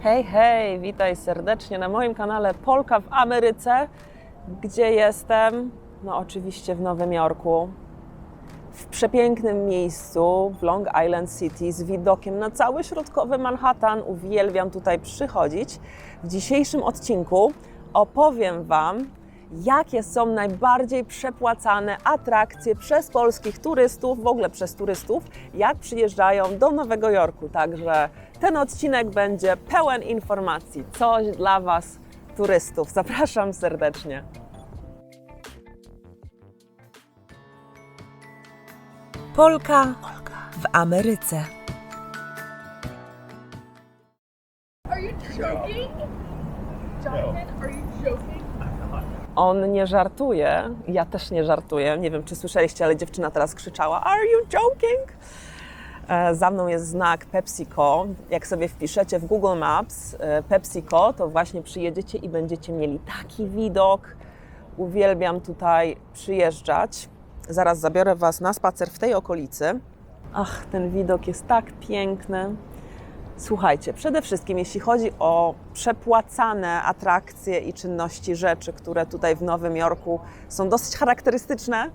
Hej, hej, witaj serdecznie na moim kanale Polka w Ameryce, gdzie jestem, no oczywiście w Nowym Jorku, w przepięknym miejscu w Long Island City z widokiem na cały środkowy Manhattan. Uwielbiam tutaj przychodzić. W dzisiejszym odcinku opowiem Wam, jakie są najbardziej przepłacane atrakcje przez polskich turystów, w ogóle przez turystów, jak przyjeżdżają do Nowego Jorku. Także ten odcinek będzie pełen informacji, coś dla Was, turystów. Zapraszam serdecznie. Polka w Ameryce. Are you joking? Jonathan, are you joking? On nie żartuje, ja też nie żartuję. Nie wiem, czy słyszeliście, ale dziewczyna teraz krzyczała: Are you joking? E, Za mną jest znak PepsiCo. Jak sobie wpiszecie w Google Maps e, PepsiCo, to właśnie przyjedziecie i będziecie mieli taki widok. Uwielbiam tutaj przyjeżdżać. Zaraz zabiorę Was na spacer w tej okolicy. Ach, ten widok jest tak piękny. Słuchajcie, przede wszystkim jeśli chodzi o przepłacane atrakcje i czynności rzeczy, które tutaj w Nowym Jorku są dosyć charakterystyczne,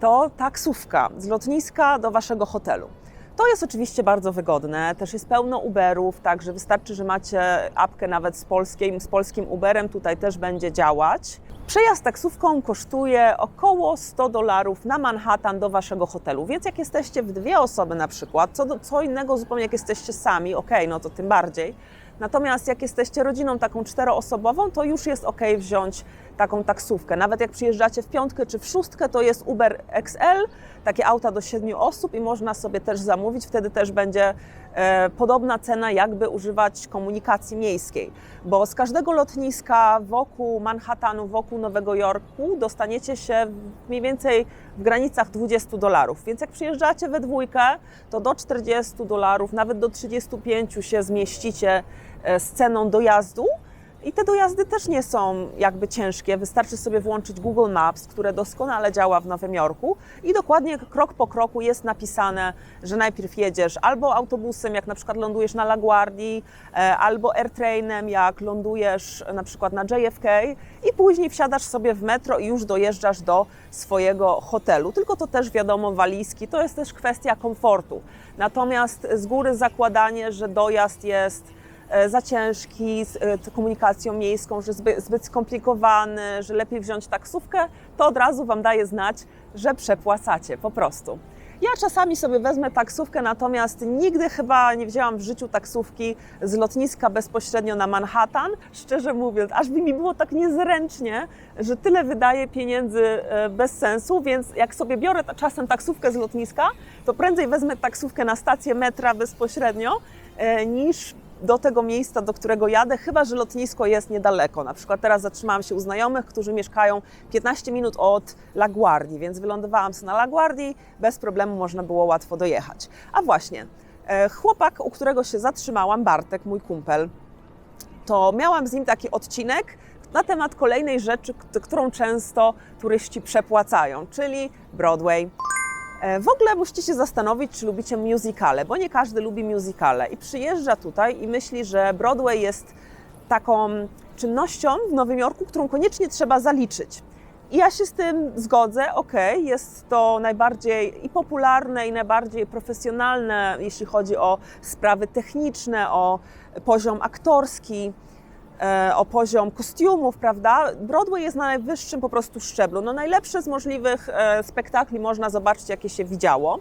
to taksówka z lotniska do waszego hotelu. To jest oczywiście bardzo wygodne, też jest pełno Uberów, także wystarczy, że macie apkę nawet z polskim, z polskim Uberem, tutaj też będzie działać. Przejazd taksówką kosztuje około 100 dolarów na Manhattan do waszego hotelu, więc jak jesteście w dwie osoby na przykład, co, do, co innego zupełnie jak jesteście sami, okej, no to tym bardziej. Natomiast jak jesteście rodziną taką czteroosobową, to już jest ok wziąć taką taksówkę. Nawet jak przyjeżdżacie w piątkę czy w szóstkę, to jest Uber XL, takie auta do siedmiu osób i można sobie też zamówić. Wtedy też będzie podobna cena, jakby używać komunikacji miejskiej. Bo z każdego lotniska wokół Manhattanu, wokół Nowego Jorku dostaniecie się mniej więcej w granicach 20 dolarów. Więc jak przyjeżdżacie we dwójkę, to do 40 dolarów, nawet do 35 się zmieścicie e, z ceną dojazdu. I te dojazdy też nie są jakby ciężkie. Wystarczy sobie włączyć Google Maps, które doskonale działa w Nowym Jorku i dokładnie krok po kroku jest napisane, że najpierw jedziesz albo autobusem, jak na przykład lądujesz na LaGuardia, e, albo airtrainem, jak lądujesz na przykład na JFK i później wsiadasz sobie w metro i już dojeżdżasz do swojego hotelu. Tylko to też wiadomo, walizki, to jest też kwestia komfortu. Natomiast z góry zakładanie, że dojazd jest za ciężki z e, t- komunikacją miejską, że zbyt, zbyt skomplikowany, że lepiej wziąć taksówkę, to od razu Wam daje znać, że przepłacacie po prostu. Ja czasami sobie wezmę taksówkę, natomiast nigdy chyba nie wzięłam w życiu taksówki z lotniska bezpośrednio na Manhattan. Szczerze mówiąc, aż by mi było tak niezręcznie, że tyle wydaję pieniędzy e, bez sensu, więc jak sobie biorę czasem taksówkę z lotniska, to prędzej wezmę taksówkę na stację metra bezpośrednio, e, niż do tego miejsca, do którego jadę, chyba że lotnisko jest niedaleko. Na przykład teraz zatrzymałam się u znajomych, którzy mieszkają 15 minut od LaGuardii, więc wylądowałam sobie na LaGuardii, bez problemu można było łatwo dojechać. A właśnie, e, chłopak, u którego się zatrzymałam, Bartek, mój kumpel, to miałam z nim taki odcinek na temat kolejnej rzeczy, którą często turyści przepłacają, czyli Broadway. E, W ogóle musicie się zastanowić, czy lubicie musicale, bo nie każdy lubi musicale i przyjeżdża tutaj i myśli, że Broadway jest taką czynnością w Nowym Jorku, którą koniecznie trzeba zaliczyć. I ja się z tym zgodzę, okej, jest to najbardziej i popularne, i najbardziej profesjonalne, jeśli chodzi o sprawy techniczne, o poziom aktorski o poziom kostiumów, prawda? Broadway jest na najwyższym po prostu szczeblu. No najlepsze z możliwych e, spektakli można zobaczyć, jakie się widziało.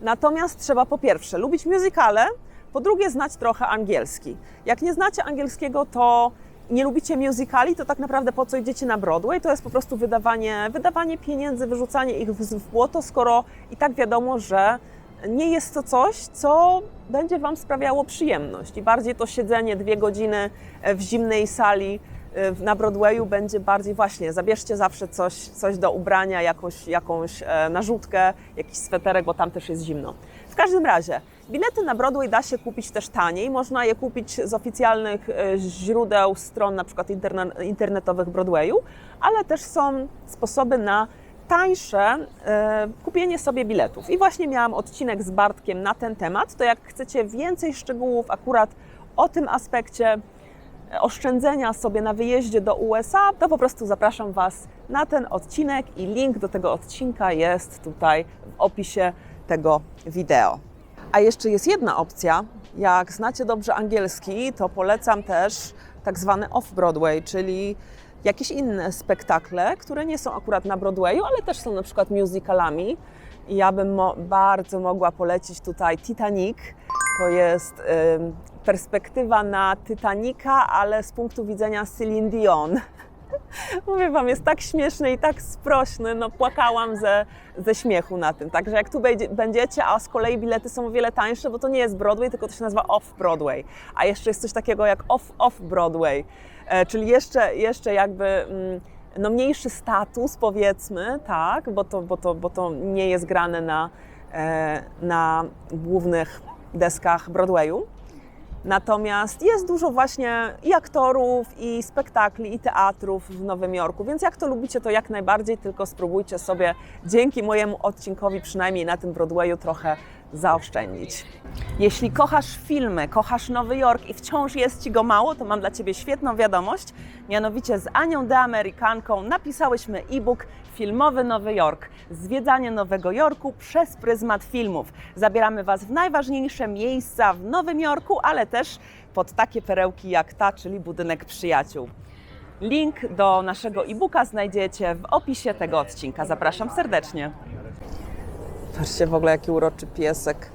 Natomiast trzeba po pierwsze lubić musicale, po drugie znać trochę angielski. Jak nie znacie angielskiego, to nie lubicie musicali, to tak naprawdę po co idziecie na Broadway? To jest po prostu wydawanie, wydawanie pieniędzy, wyrzucanie ich w błoto, skoro i tak wiadomo, że nie jest to coś, co będzie Wam sprawiało przyjemność. I bardziej to siedzenie dwie godziny w zimnej sali e, na Broadwayu będzie bardziej właśnie, zabierzcie zawsze coś, coś do ubrania, jakąś, jakąś e, narzutkę, jakiś sweterek, bo tam też jest zimno. W każdym razie, bilety na Broadway da się kupić też taniej. Można je kupić z oficjalnych e, źródeł, stron na przykład interne, internetowych Broadwayu, ale też są sposoby na tańsze e, kupienie sobie biletów. I właśnie miałam odcinek z Bartkiem na ten temat. To jak chcecie więcej szczegółów akurat o tym aspekcie, oszczędzenia sobie na wyjeździe do USA, to po prostu zapraszam Was na ten odcinek i link do tego odcinka jest tutaj w opisie tego wideo. A jeszcze jest jedna opcja. Jak znacie dobrze angielski, to polecam też tak zwany off-Broadway, czyli jakieś inne spektakle, które nie są akurat na Broadwayu, ale też są na przykład musicalami. I ja bym mo- bardzo mogła polecić tutaj Titanic. To jest perspektywa na Titanica, ale z punktu widzenia Celine Dion. Mówię Wam, jest tak śmieszny i tak sprośny, no płakałam ze, ze śmiechu na tym. Także jak tu będzie- będziecie, a z kolei bilety są o wiele tańsze, bo to nie jest Broadway, tylko to się nazywa Off-Broadway. A jeszcze jest coś takiego jak Off-Off-Broadway, e, czyli jeszcze, jeszcze jakby mm, no mniejszy status powiedzmy, tak, bo to, bo to, bo to nie jest grane na, e, na głównych deskach Broadwayu. Natomiast jest dużo właśnie i aktorów, i spektakli, i teatrów w Nowym Jorku, więc jak to lubicie, to jak najbardziej, tylko spróbujcie sobie dzięki mojemu odcinkowi przynajmniej na tym Broadwayu trochę zaoszczędzić. Jeśli kochasz filmy, kochasz Nowy Jork i wciąż jest Ci go mało, to mam dla Ciebie świetną wiadomość. Mianowicie z Anią de Amerykanką napisałyśmy e-book Filmowy Nowy Jork. Zwiedzanie Nowego Jorku przez pryzmat filmów. Zabieramy Was w najważniejsze miejsca w Nowym Jorku, ale też pod takie perełki jak ta, czyli budynek przyjaciół. Link do naszego e-booka znajdziecie w opisie tego odcinka. Zapraszam serdecznie. Patrzcie w ogóle, jaki uroczy piesek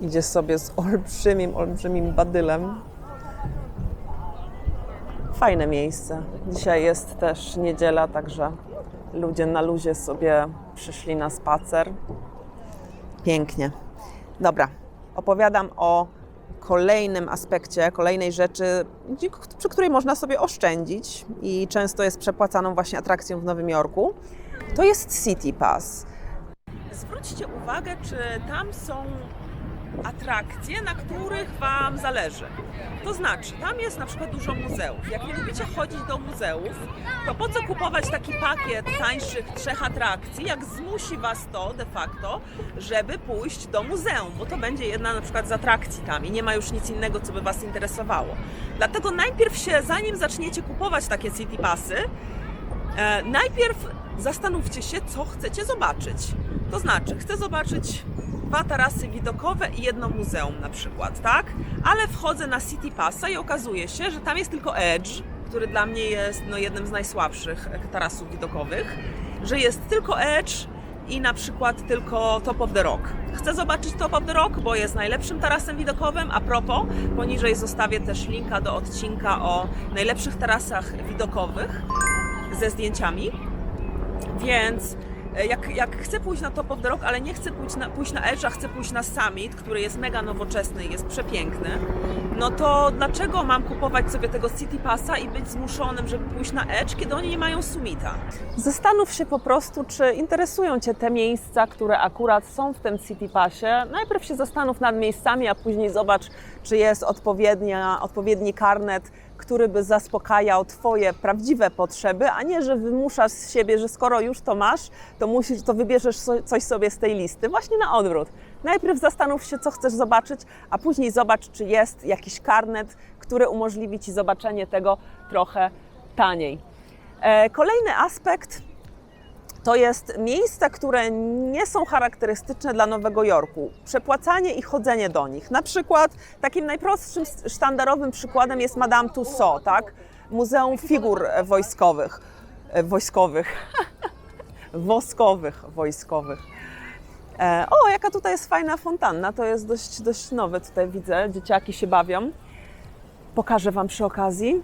idzie sobie z olbrzymim, olbrzymim badylem. Fajne miejsce. Dzisiaj jest też niedziela, także ludzie na luzie sobie przyszli na spacer. Pięknie. Dobra, opowiadam o kolejnym aspekcie, kolejnej rzeczy, przy której można sobie oszczędzić i często jest przepłacaną właśnie atrakcją w Nowym Jorku. To jest City Pass. Zwróćcie uwagę, czy tam są atrakcje, na których Wam zależy. To znaczy, tam jest na przykład dużo muzeów. Jak nie lubicie chodzić do muzeów, to po co kupować taki pakiet tańszych trzech atrakcji, jak zmusi Was to de facto, żeby pójść do muzeum, bo to będzie jedna na przykład z atrakcji tam i nie ma już nic innego, co by Was interesowało. Dlatego najpierw się, zanim zaczniecie kupować takie city passy, E, najpierw zastanówcie się, co chcecie zobaczyć. To znaczy, chcę zobaczyć dwa tarasy widokowe i jedno muzeum na przykład, tak? Ale wchodzę na City Passa i okazuje się, że tam jest tylko Edge, który dla mnie jest no, jednym z najsłabszych tarasów widokowych, że jest tylko Edge i na przykład tylko Top of the Rock. Chcę zobaczyć Top of the Rock, bo jest najlepszym tarasem widokowym. A propos, poniżej zostawię też linka do odcinka o najlepszych tarasach widokowych ze zdjęciami. Więc e, jak, jak chcę pójść na Top of the Rock, ale nie chcę pójść na, pójść na Edge, a chcę pójść na Summit, który jest mega nowoczesny i jest przepiękny, no to dlaczego mam kupować sobie tego City Passa i być zmuszonym, żeby pójść na Edge, kiedy oni nie mają Summita? Zastanów się po prostu, czy interesują Cię te miejsca, które akurat są w tym City Passie. Najpierw się zastanów nad miejscami, a później zobacz, czy jest odpowiednia, odpowiedni karnet, który by zaspokajał Twoje prawdziwe potrzeby, a nie, że wymuszasz z siebie, że skoro już to masz, to musisz, to wybierzesz coś sobie z tej listy. Właśnie na odwrót. Najpierw zastanów się, co chcesz zobaczyć, a później zobacz, czy jest jakiś karnet, który umożliwi Ci zobaczenie tego trochę taniej. E, Kolejny aspekt to jest miejsca, które nie są charakterystyczne dla Nowego Jorku. Przepłacanie i chodzenie do nich. Na przykład takim najprostszym, sztandarowym przykładem jest Madame Tussauds, tak? Muzeum Figur Wojskowych. E, Wojskowych. Woskowych wojskowych. E, o, jaka tutaj jest fajna fontanna. To jest dość, dość nowe tutaj widzę. Dzieciaki się bawią. Pokażę Wam przy okazji.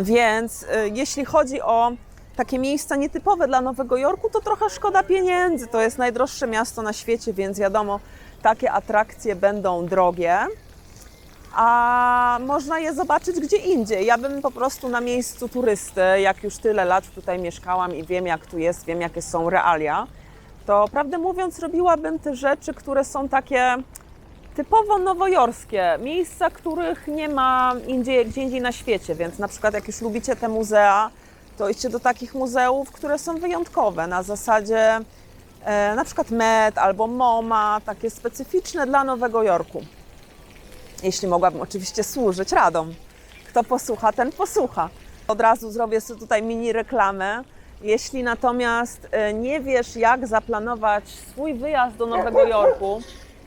Więc y, jeśli chodzi o takie miejsca nietypowe dla Nowego Jorku, to trochę szkoda pieniędzy. To jest najdroższe miasto na świecie, więc wiadomo, takie atrakcje będą drogie. A można je zobaczyć gdzie indziej. Ja bym po prostu na miejscu turysty, jak już tyle lat tutaj mieszkałam i wiem, jak tu jest, wiem, jakie są realia, to prawdę mówiąc, robiłabym te rzeczy, które są takie typowo nowojorskie, miejsca, których nie ma indziej, gdzie indziej na świecie, więc na przykład jak już lubicie te muzea, to idźcie do takich muzeów, które są wyjątkowe, na zasadzie e, na przykład Met albo MoMA, takie specyficzne dla Nowego Jorku. Jeśli mogłabym oczywiście służyć radą, Kto posłucha, ten posłucha. Od razu zrobię sobie tutaj mini reklamę. Jeśli natomiast e, nie wiesz, jak zaplanować swój wyjazd do Nowego Jorku,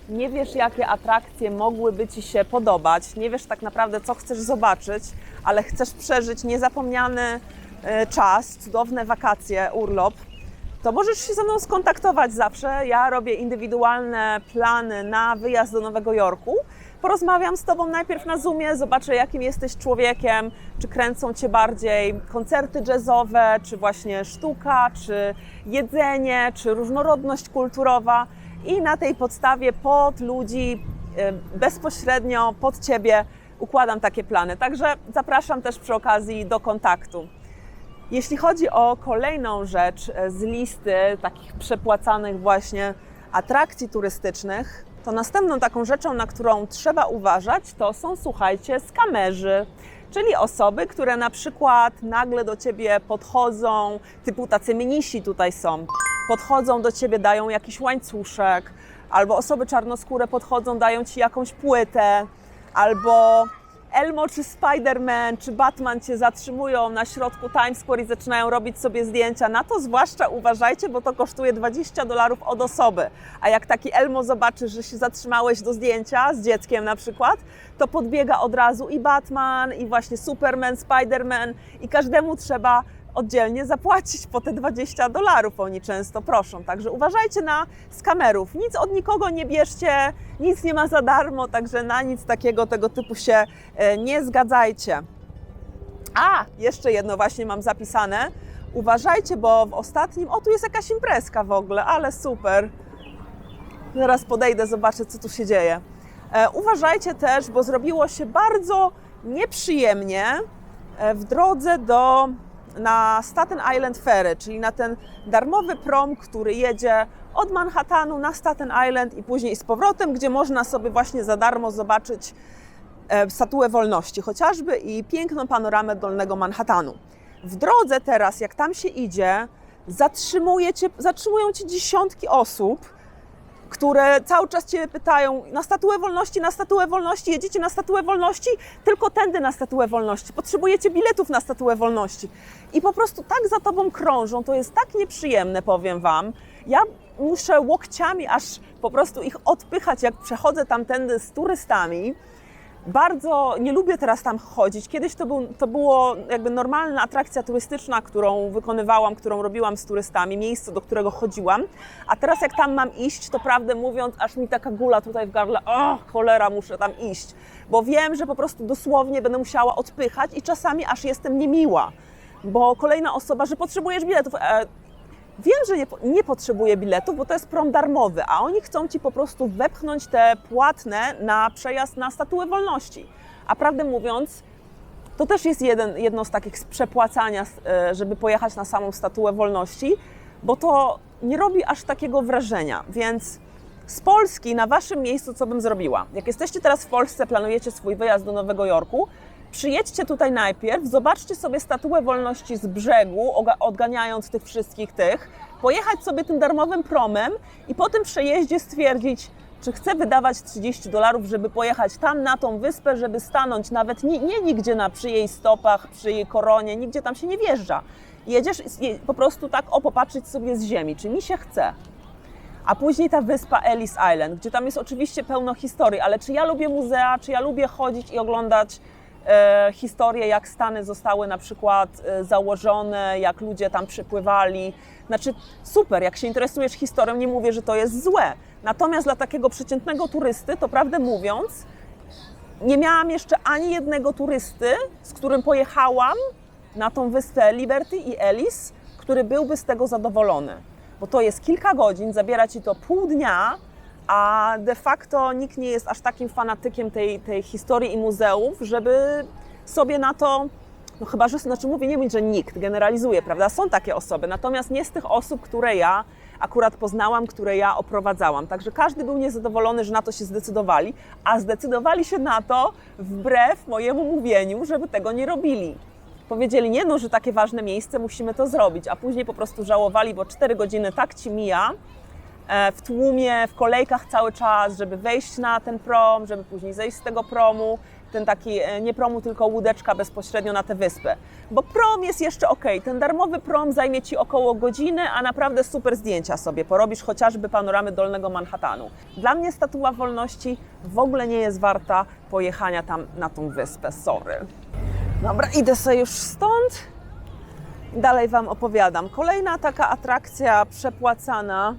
nie wiesz, jakie atrakcje mogłyby Ci się podobać, nie wiesz tak naprawdę, co chcesz zobaczyć, ale chcesz przeżyć niezapomniany czas, cudowne wakacje, urlop, to możesz się ze mną skontaktować zawsze. Ja robię indywidualne plany na wyjazd do Nowego Jorku. Porozmawiam z Tobą najpierw na Zoomie, zobaczę jakim jesteś człowiekiem, czy kręcą Cię bardziej koncerty jazzowe, czy właśnie sztuka, czy jedzenie, czy różnorodność kulturowa. I na tej podstawie pod ludzi, e, bezpośrednio pod Ciebie układam takie plany. Także zapraszam też przy okazji do kontaktu. Jeśli chodzi o kolejną rzecz e, z listy takich przepłacanych właśnie atrakcji turystycznych, to następną taką rzeczą, na którą trzeba uważać, to są, słuchajcie, skamerzy, czyli osoby, które na przykład nagle do ciebie podchodzą, typu tacy minisi tutaj są, podchodzą do ciebie, dają jakiś łańcuszek, albo osoby czarnoskóre podchodzą, dają ci jakąś płytę, albo Elmo czy Spider-Man czy Batman cię zatrzymują na środku Times Square i zaczynają robić sobie zdjęcia. Na to zwłaszcza uważajcie, bo to kosztuje 20 dolarów od osoby. A jak taki Elmo zobaczy, że się zatrzymałeś do zdjęcia z dzieckiem na przykład, to podbiega od razu i Batman, i właśnie Superman, Spider-Man i każdemu trzeba oddzielnie zapłacić po te 20 dolarów oni często proszą. Także uważajcie na skamerów. Nic od nikogo nie bierzcie, nic nie ma za darmo, także na nic takiego tego typu się e, nie zgadzajcie. A, jeszcze jedno właśnie mam zapisane. Uważajcie, bo w ostatnim, o tu jest jakaś imprezka w ogóle, ale super. Zaraz podejdę, zobaczę co tu się dzieje. E, uważajcie też, bo zrobiło się bardzo nieprzyjemnie e, w drodze do na Staten Island Ferry, czyli na ten darmowy prom, który jedzie od Manhattanu na Staten Island i później z powrotem, gdzie można sobie właśnie za darmo zobaczyć e, statuę wolności chociażby i piękną panoramę Dolnego Manhattanu. W drodze teraz, jak tam się idzie, zatrzymuje cię, zatrzymują cię dziesiątki osób, które cały czas Cię pytają na statuę wolności, na statuę wolności, jedziecie na statuę wolności, tylko tędy na statuę wolności, potrzebujecie biletów na statuę wolności. I po prostu tak za Tobą krążą, to jest tak nieprzyjemne, powiem Wam. Ja muszę łokciami aż po prostu ich odpychać, jak przechodzę tamtędy z turystami. Bardzo nie lubię teraz tam chodzić. Kiedyś to, był, to było jakby normalna atrakcja turystyczna, którą wykonywałam, którą robiłam z turystami, miejsce, do którego chodziłam. A teraz jak tam mam iść, to prawdę mówiąc, aż mi taka gula tutaj w gardle, o cholera, muszę tam iść. Bo wiem, że po prostu dosłownie będę musiała odpychać i czasami aż jestem niemiła. Bo kolejna osoba, że potrzebujesz biletów. E, Wiem, że nie, nie potrzebuję biletów, bo to jest prom darmowy, a oni chcą ci po prostu wepchnąć te płatne na przejazd na statuę wolności. A prawdę mówiąc, to też jest jeden, jedno z takich przepłacania, e, żeby pojechać na samą statuę wolności, bo to nie robi aż takiego wrażenia. Więc z Polski na waszym miejscu, co bym zrobiła? Jak jesteście teraz w Polsce, planujecie swój wyjazd do Nowego Jorku, przyjedźcie tutaj najpierw, zobaczcie sobie statuę wolności z brzegu, odganiając tych wszystkich tych, pojechać sobie tym darmowym promem i po tym przejeździe stwierdzić, czy chcę wydawać 30 dolarów, żeby pojechać tam na tą wyspę, żeby stanąć nawet nie, nie nigdzie na, przy jej stopach, przy jej koronie, nigdzie tam się nie wjeżdża. Jedziesz po prostu tak o popatrzeć sobie z ziemi, czy mi się chce. A później ta wyspa Ellis Island, gdzie tam jest oczywiście pełno historii, ale czy ja lubię muzea, czy ja lubię chodzić i oglądać historie, jak Stany zostały na przykład e, założone, jak ludzie tam przypływali. Znaczy super, jak się interesujesz historią, nie mówię, że to jest złe. Natomiast dla takiego przeciętnego turysty, to prawdę mówiąc, nie miałam jeszcze ani jednego turysty, z którym pojechałam na tą wyspę Liberty i Ellis, który byłby z tego zadowolony. Bo to jest kilka godzin, zabiera ci to pół dnia, a de facto nikt nie jest aż takim fanatykiem tej, tej historii i muzeów, żeby sobie na to, no chyba, że, znaczy mówię, nie mówię, że nikt, generalizuje, prawda? Są takie osoby, natomiast nie z tych osób, które ja akurat poznałam, które ja oprowadzałam. Także każdy był niezadowolony, że na to się zdecydowali, a zdecydowali się na to wbrew mojemu mówieniu, żeby tego nie robili. Powiedzieli, nie no, że takie ważne miejsce, musimy to zrobić, a później po prostu żałowali, bo 4 godziny tak ci mija, w tłumie, w kolejkach cały czas, żeby wejść na ten prom, żeby później zejść z tego promu. ten taki e, nie promu, tylko łódeczka bezpośrednio na tę wyspę. Bo prom jest jeszcze ok, ten darmowy prom zajmie Ci około godziny, a naprawdę super zdjęcia sobie porobisz, chociażby panoramy Dolnego Manhattanu. Dla mnie Statua Wolności w ogóle nie jest warta pojechania tam na tą wyspę, sorry. Dobra, idę sobie już stąd. Dalej Wam opowiadam. Kolejna taka atrakcja przepłacana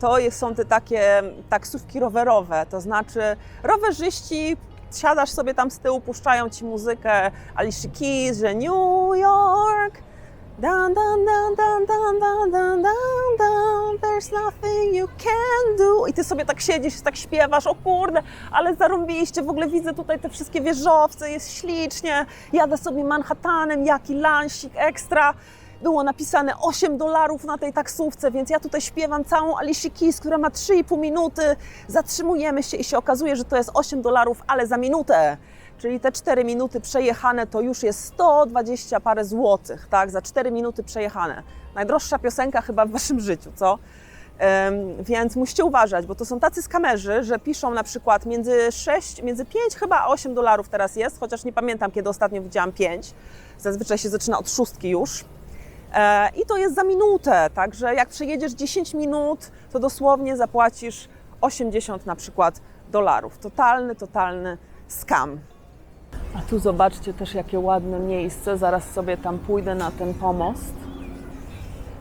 to jest- są te takie taksówki rowerowe, to znaczy rowerzyści, siadasz sobie tam z tyłu, puszczają Ci muzykę Alicia Keys, że New York, Dan, dan, dan, dan, dan, dan, dan, dan, dan, there's nothing you can do. I ty sobie tak siedzisz, tak śpiewasz, o kurde, ale zarąbiliście, w ogóle widzę tutaj te wszystkie wieżowce, jest ślicznie, jadę sobie Manhattanem, jaki lansik ekstra. Było napisane 8 dolarów na tej taksówce, więc ja tutaj śpiewam całą Alicia Keys, która ma 3,5 minuty. Zatrzymujemy się i się okazuje, że to jest 8 dolarów, ale za minutę. Czyli te 4 minuty przejechane to już jest 120 parę złotych, tak? Za 4 minuty przejechane. Najdroższa piosenka chyba w waszym życiu, co? Em, więc musicie uważać, bo to są tacy skamerzy, że piszą na przykład między 6, między 5 chyba a 8 dolarów teraz jest, chociaż nie pamiętam, kiedy ostatnio widziałam 5. Zazwyczaj się zaczyna od szóstki już. E, I to jest za minutę, także jak przejedziesz 10 minut, to dosłownie zapłacisz 80 na przykład dolarów. Totalny, totalny skam. A tu zobaczcie też jakie ładne miejsce. Zaraz sobie tam pójdę na ten pomost.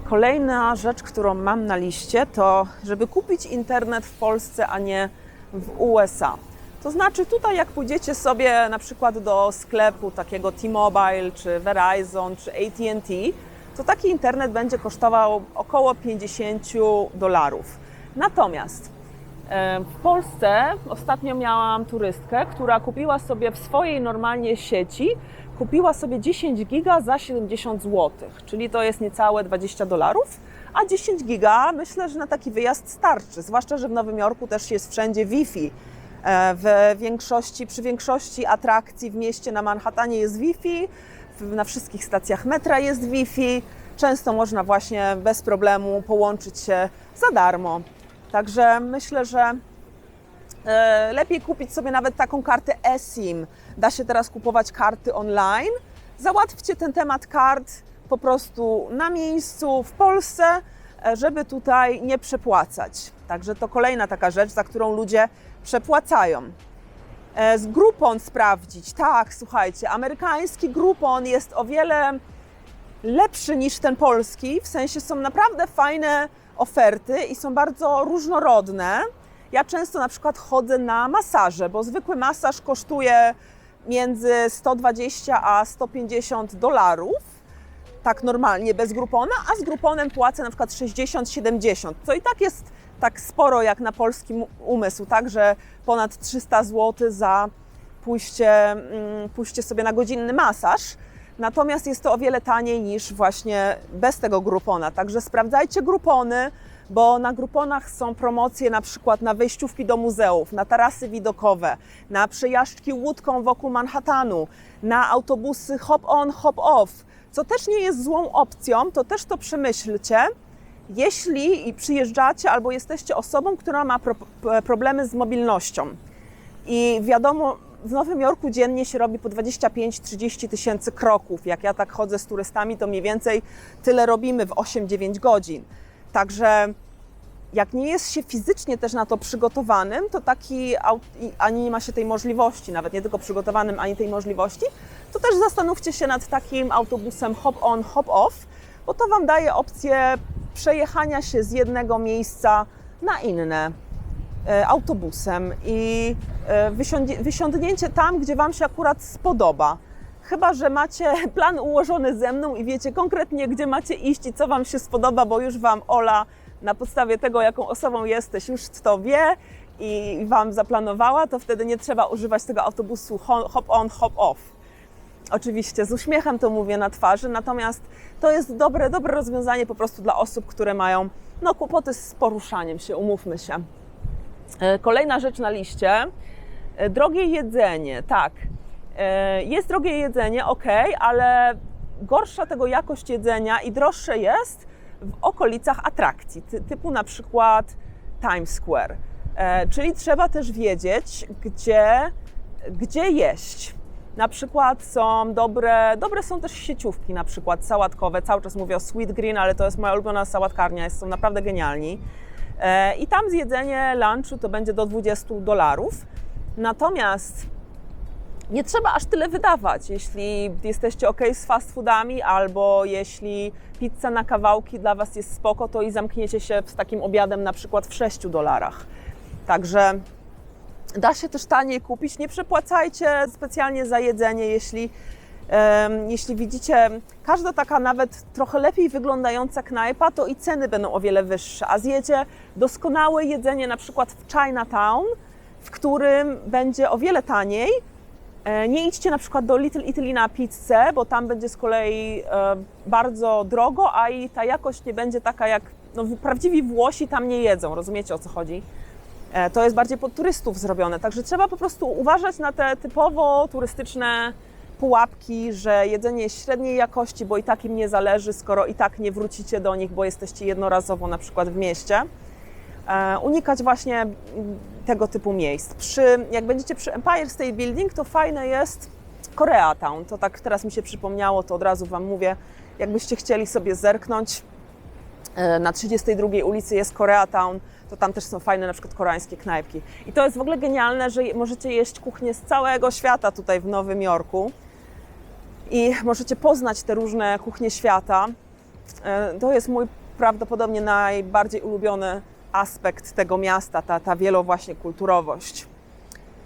Kolejna rzecz, którą mam na liście, to żeby kupić internet w Polsce, a nie w USA. To znaczy tutaj jak pójdziecie sobie na przykład do sklepu takiego T-Mobile, czy Verizon, czy AT&T, to taki internet będzie kosztował około 50 dolarów. Natomiast e, w Polsce ostatnio miałam turystkę, która kupiła sobie w swojej normalnie sieci, kupiła sobie 10 giga za 70 zł, czyli to jest niecałe 20 dolarów, a 10 giga myślę, że na taki wyjazd starczy, zwłaszcza, że w Nowym Jorku też jest wszędzie Wi-Fi. E, W większości, przy większości atrakcji w mieście na Manhattanie jest Wi-Fi, na wszystkich stacjach metra jest Wi-Fi. Często można właśnie bez problemu połączyć się za darmo. Także myślę, że e, lepiej kupić sobie nawet taką kartę eSIM. Da się teraz kupować karty online. Załatwcie ten temat kart po prostu na miejscu w Polsce, e, żeby tutaj nie przepłacać. Także to kolejna taka rzecz, za którą ludzie przepłacają. E, Z Groupon sprawdzić. Tak, słuchajcie, amerykański Groupon jest o wiele lepszy niż ten polski, w sensie są naprawdę fajne oferty i są bardzo różnorodne. Ja często na przykład chodzę na masaże, bo zwykły masaż kosztuje między 120 a 150 dolarów, tak normalnie, bez grupona, a z gruponem płacę na przykład 60-70, co i tak jest tak sporo jak na polski umysł, tak, że ponad 300 zł za pójście, mm, pójście sobie na godzinny masaż. Natomiast jest to o wiele taniej niż właśnie bez tego grupona. Także sprawdzajcie grupony, bo na gruponach są promocje na przykład na wejściówki do muzeów, na tarasy widokowe, na przejażdżki łódką wokół Manhattanu, na autobusy hop-on, hop-off, co też nie jest złą opcją, to też to przemyślcie. Jeśli przyjeżdżacie albo jesteście osobą, która ma pro, problemy z mobilnością, i wiadomo, w Nowym Jorku dziennie się robi po 25-30 tysięcy kroków. Jak ja tak chodzę z turystami, to mniej więcej tyle robimy w 8-9 godzin. Także jak nie jest się fizycznie też na to przygotowanym, to taki, ani nie ma się tej możliwości, nawet nie tylko przygotowanym, ani tej możliwości, to też zastanówcie się nad takim autobusem hop-on, hop-off, bo to Wam daje opcję przejechania się z jednego miejsca na inne e, autobusem i e, wysiądnięcie tam, gdzie Wam się akurat spodoba. Chyba, że macie plan ułożony ze mną i wiecie konkretnie, gdzie macie iść i co Wam się spodoba, bo już Wam Ola na podstawie tego, jaką osobą jesteś, już to wie i Wam zaplanowała, to wtedy nie trzeba używać tego autobusu ho- hop on, hop off. Oczywiście z uśmiechem to mówię na twarzy, natomiast to jest dobre, dobre rozwiązanie po prostu dla osób, które mają no, kłopoty z poruszaniem się, umówmy się. E, Kolejna rzecz na liście. E, Drogie jedzenie, tak. E, Jest drogie jedzenie, ok, ale gorsza tego jakość jedzenia i droższe jest w okolicach atrakcji, ty- typu na przykład Times Square. Czyli trzeba też wiedzieć, gdzie gdzie jeść. Na przykład są dobre, dobre są też sieciówki, na przykład sałatkowe. Cały czas mówię o Sweet Green, ale to jest moja ulubiona sałatkarnia, są naprawdę genialni. E, I tam zjedzenie lunchu to będzie do 20 dolarów. Natomiast nie trzeba aż tyle wydawać, jeśli jesteście ok z fast foodami, albo jeśli pizza na kawałki dla Was jest spoko, to i zamkniecie się z takim obiadem na przykład w 6 dolarach. Także da się też taniej kupić. Nie przepłacajcie specjalnie za jedzenie, jeśli, jeśli widzicie, każda taka nawet trochę lepiej wyglądająca knajpa, to i ceny będą o wiele wyższe. A zjecie doskonałe jedzenie na przykład w Chinatown, w którym będzie o wiele taniej. E, Nie idźcie na przykład do Little Italy na pizzę, bo tam będzie z kolei e, bardzo drogo, a i ta jakość nie będzie taka jak no, prawdziwi Włosi tam nie jedzą. Rozumiecie o co chodzi? E, To jest bardziej pod turystów zrobione, także trzeba po prostu uważać na te typowo turystyczne pułapki, że jedzenie średniej jakości, bo i tak im nie zależy, skoro i tak nie wrócicie do nich, bo jesteście jednorazowo na przykład w mieście. E, Unikać właśnie tego typu miejsc. Przy, jak będziecie przy Empire State Building, to fajne jest Koreatown. To tak teraz mi się przypomniało, to od razu Wam mówię, jakbyście chcieli sobie zerknąć, E, na 32 ulicy jest Koreatown, to tam też są fajne na przykład koreańskie knajpki. I to jest w ogóle genialne, że możecie jeść kuchnię z całego świata tutaj w Nowym Jorku i możecie poznać te różne kuchnie świata. E, To jest mój prawdopodobnie najbardziej ulubiony aspekt tego miasta, ta, ta wielo właśnie kulturowość.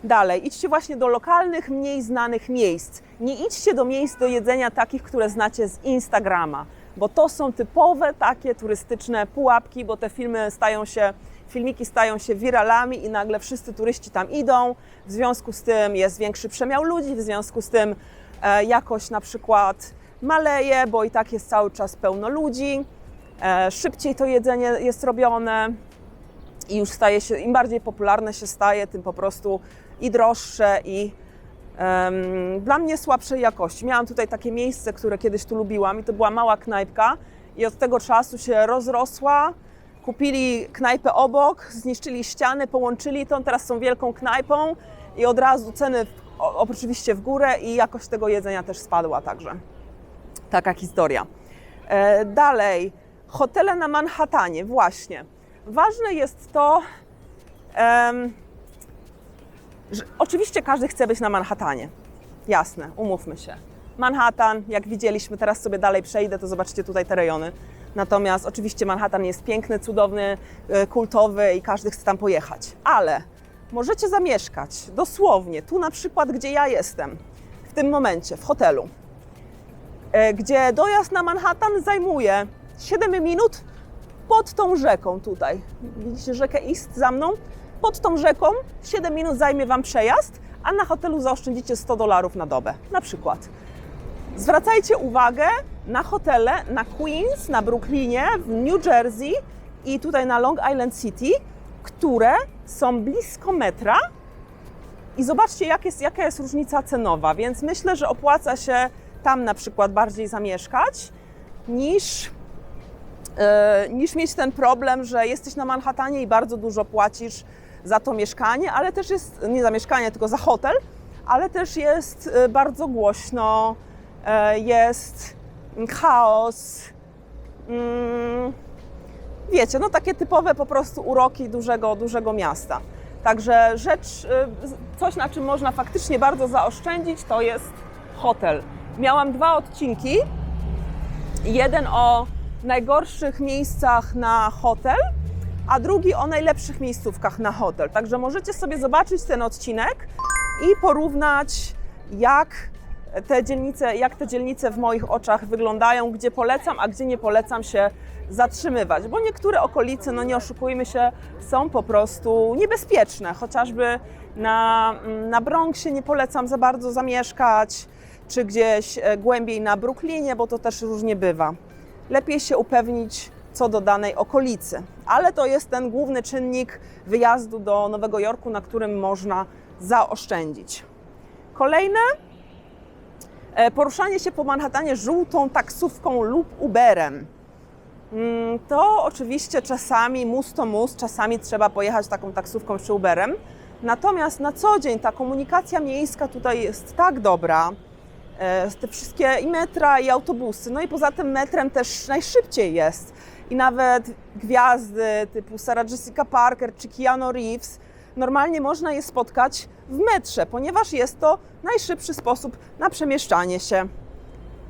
Dalej, idźcie właśnie do lokalnych, mniej znanych miejsc. Nie idźcie do miejsc do jedzenia takich, które znacie z Instagrama, bo to są typowe takie turystyczne pułapki, bo te filmy stają się, filmiki stają się wiralami i nagle wszyscy turyści tam idą. W związku z tym jest większy przemiał ludzi, w związku z tym e, jakość na przykład maleje, bo i tak jest cały czas pełno ludzi. E, szybciej to jedzenie jest robione i już staje się, im bardziej popularne się staje, tym po prostu i droższe i dla mnie słabszej jakości. Miałam tutaj takie miejsce, które kiedyś tu lubiłam i to była mała knajpka i od tego czasu się rozrosła. Kupili knajpę obok, zniszczyli ściany, połączyli to, teraz są wielką knajpą i od razu ceny oczywiście w górę i jakość tego jedzenia też spadła także. Taka historia. E, dalej, hotele na Manhattanie, właśnie. Ważne jest to, że oczywiście każdy chce być na Manhattanie. Jasne, umówmy się. Manhattan, jak widzieliśmy, teraz sobie dalej przejdę, to zobaczycie tutaj te rejony. Natomiast oczywiście Manhattan jest piękny, cudowny, e, kultowy i każdy chce tam pojechać. Ale możecie zamieszkać dosłownie tu na przykład, gdzie ja jestem, w tym momencie, w hotelu e, gdzie dojazd na Manhattan zajmuje 7 minut pod tą rzeką tutaj. Widzicie rzekę East za mną? Pod tą rzeką 7 minut zajmie Wam przejazd, a na hotelu zaoszczędzicie 100 dolarów na dobę, na przykład. Zwracajcie uwagę na hotele na Queens, na Brooklynie, w New Jersey i tutaj na Long Island City, które są blisko metra. I zobaczcie, jak jest, jaka jest różnica cenowa, więc myślę, że opłaca się tam na przykład bardziej zamieszkać niż, e, niż mieć ten problem, że jesteś na Manhattanie i bardzo dużo płacisz za to mieszkanie, ale też jest, nie za mieszkanie, tylko za hotel, ale też jest e, bardzo głośno, e, jest chaos. Mm, wiecie, no takie typowe po prostu uroki dużego, dużego miasta. Także rzecz, y, coś na czym można faktycznie bardzo zaoszczędzić, to jest hotel. Miałam dwa odcinki. Jeden o najgorszych miejscach na hotel, a drugi o najlepszych miejscówkach na hotel. Także możecie sobie zobaczyć ten odcinek i porównać, jak te dzielnice, jak te dzielnice w moich oczach wyglądają, gdzie polecam, a gdzie nie polecam się zatrzymywać, bo niektóre okolice, no nie oszukujmy się, są po prostu niebezpieczne. Chociażby na, na Bronxie nie polecam za bardzo zamieszkać, czy gdzieś e, głębiej na Brooklynie, bo to też różnie bywa. Lepiej się upewnić co do danej okolicy, ale to jest ten główny czynnik wyjazdu do Nowego Jorku, na którym można zaoszczędzić. Kolejne poruszanie się po Manhattanie żółtą taksówką lub Uberem. Mm, To oczywiście czasami mus to mus, czasami trzeba pojechać taką taksówką czy Uberem. Natomiast na co dzień ta komunikacja miejska tutaj jest tak dobra, e, te wszystkie i metra, i autobusy. No i poza tym metrem też najszybciej jest. I nawet gwiazdy typu Sarah Jessica Parker czy Keanu Reeves normalnie można je spotkać w metrze, ponieważ jest to najszybszy sposób na przemieszczanie się.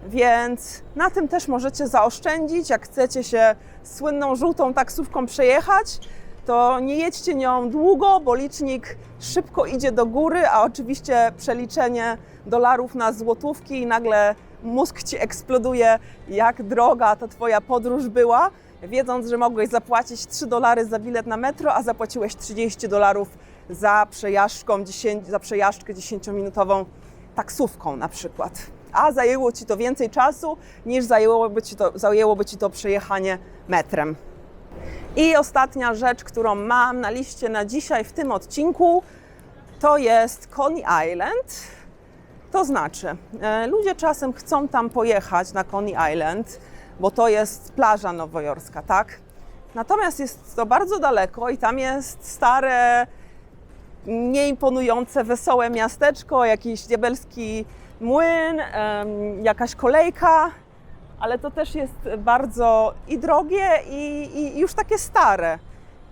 Więc na tym też możecie zaoszczędzić. Jak chcecie się słynną żółtą taksówką przejechać, to nie jedźcie nią długo, bo licznik szybko idzie do góry, a oczywiście przeliczenie dolarów na złotówki i nagle mózg ci eksploduje, jak droga ta twoja podróż była, wiedząc, że mogłeś zapłacić 3 dolary za bilet na metro, a zapłaciłeś 30 dolarów za przejażdżką, 10, za przejażdżkę 10-minutową taksówką na przykład. A zajęło ci to więcej czasu niż zajęłoby ci to, zajęłoby ci to przejechanie metrem. I ostatnia rzecz, którą mam na liście na dzisiaj w tym odcinku, to jest Coney Island. To znaczy, e, ludzie czasem chcą tam pojechać na Coney Island, bo to jest plaża nowojorska, tak? Natomiast jest to bardzo daleko i tam jest stare, nieimponujące, wesołe miasteczko, jakiś diabelski młyn, jakaś kolejka, ale to też jest bardzo i drogie, i, i już takie stare.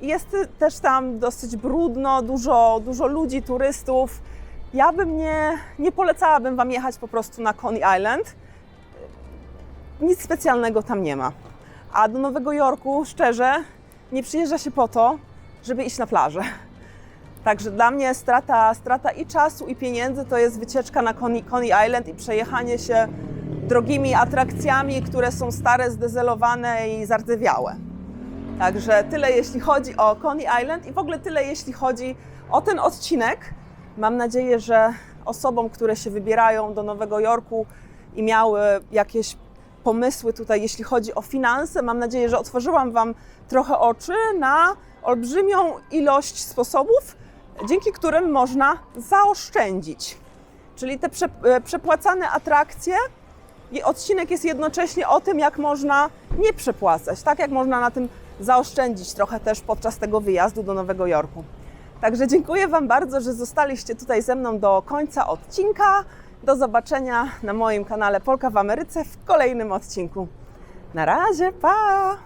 I jest też tam dosyć brudno, dużo, dużo ludzi, turystów. Ja bym nie, nie polecałabym Wam jechać po prostu na Coney Island. Nic specjalnego tam nie ma. A do Nowego Jorku, szczerze, nie przyjeżdża się po to, żeby iść na plażę. Także dla mnie strata, strata i czasu, i pieniędzy to jest wycieczka na Coney, Coney Island i przejechanie się drogimi atrakcjami, które są stare, zdezelowane i zardzewiałe. Także tyle jeśli chodzi o Coney Island i w ogóle tyle jeśli chodzi o ten odcinek. Mam nadzieję, że osobom, które się wybierają do Nowego Jorku i miały jakieś pomysły tutaj, jeśli chodzi o finanse, mam nadzieję, że otworzyłam Wam trochę oczy na olbrzymią ilość sposobów, dzięki którym można zaoszczędzić. Czyli te e, przepłacane atrakcje i odcinek jest jednocześnie o tym, jak można nie przepłacać, tak jak można na tym zaoszczędzić trochę też podczas tego wyjazdu do Nowego Jorku. Także dziękuję Wam bardzo, że zostaliście tutaj ze mną do końca odcinka. Do zobaczenia na moim kanale Polka w Ameryce w kolejnym odcinku. Na razie, pa!